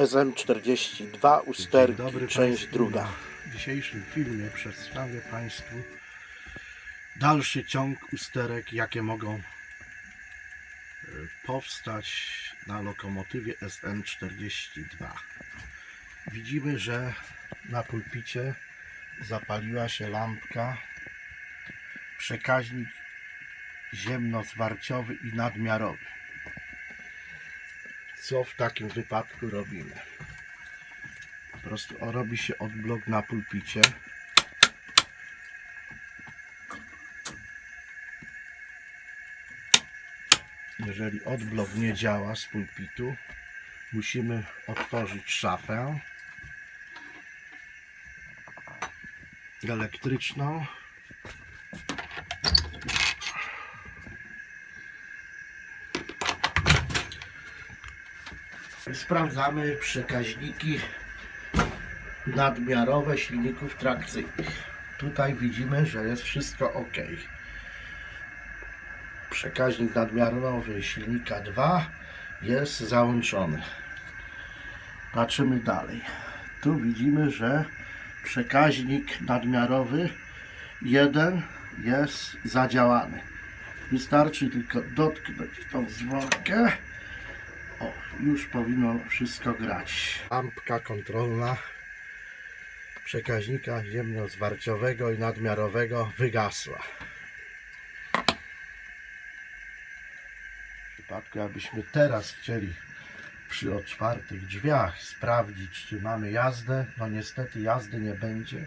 SM42 Dzień usterki, dobry część Państwu. druga. W dzisiejszym filmie przedstawię Państwu dalszy ciąg usterek, jakie mogą e, powstać na lokomotywie SM42. Widzimy, że na pulpicie zapaliła się lampka, przekaźnik ziemnozwarciowy i nadmiarowy. Co w takim wypadku robimy? Po prostu robi się odblok na pulpicie. Jeżeli odblok nie działa z pulpitu, musimy otworzyć szafę elektryczną. Sprawdzamy przekaźniki nadmiarowe silników trakcyjnych. Tutaj widzimy, że jest wszystko ok. Przekaźnik nadmiarowy silnika 2 jest załączony. Patrzymy dalej. Tu widzimy, że przekaźnik nadmiarowy 1 jest zadziałany. Wystarczy tylko dotknąć tą zworkę. Już powinno wszystko grać. Lampka kontrolna przekaźnika ziemnozwarciowego i nadmiarowego wygasła. W przypadku jakbyśmy teraz chcieli przy otwartych drzwiach sprawdzić, czy mamy jazdę, no niestety jazdy nie będzie,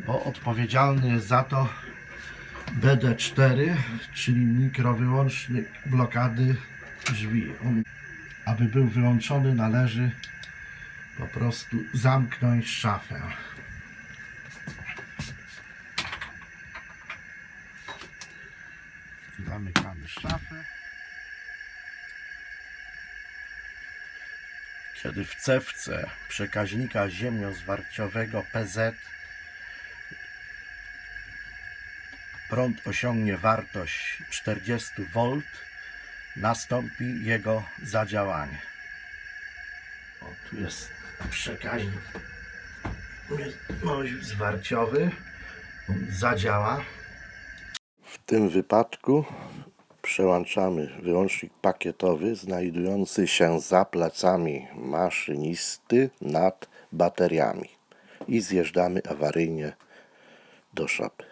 bo odpowiedzialny jest za to BD4, czyli mikrowyłącznik blokady drzwi. Aby był wyłączony, należy po prostu zamknąć szafę. Zamykamy szafę. Kiedy w cewce przekaźnika ziemniozwarciowego PZ prąd osiągnie wartość 40 V, nastąpi jego zadziałanie. O, tu jest przekaźnik no, zwarciowy. Zadziała. W tym wypadku przełączamy wyłącznik pakietowy znajdujący się za plecami maszynisty nad bateriami i zjeżdżamy awaryjnie do szopy.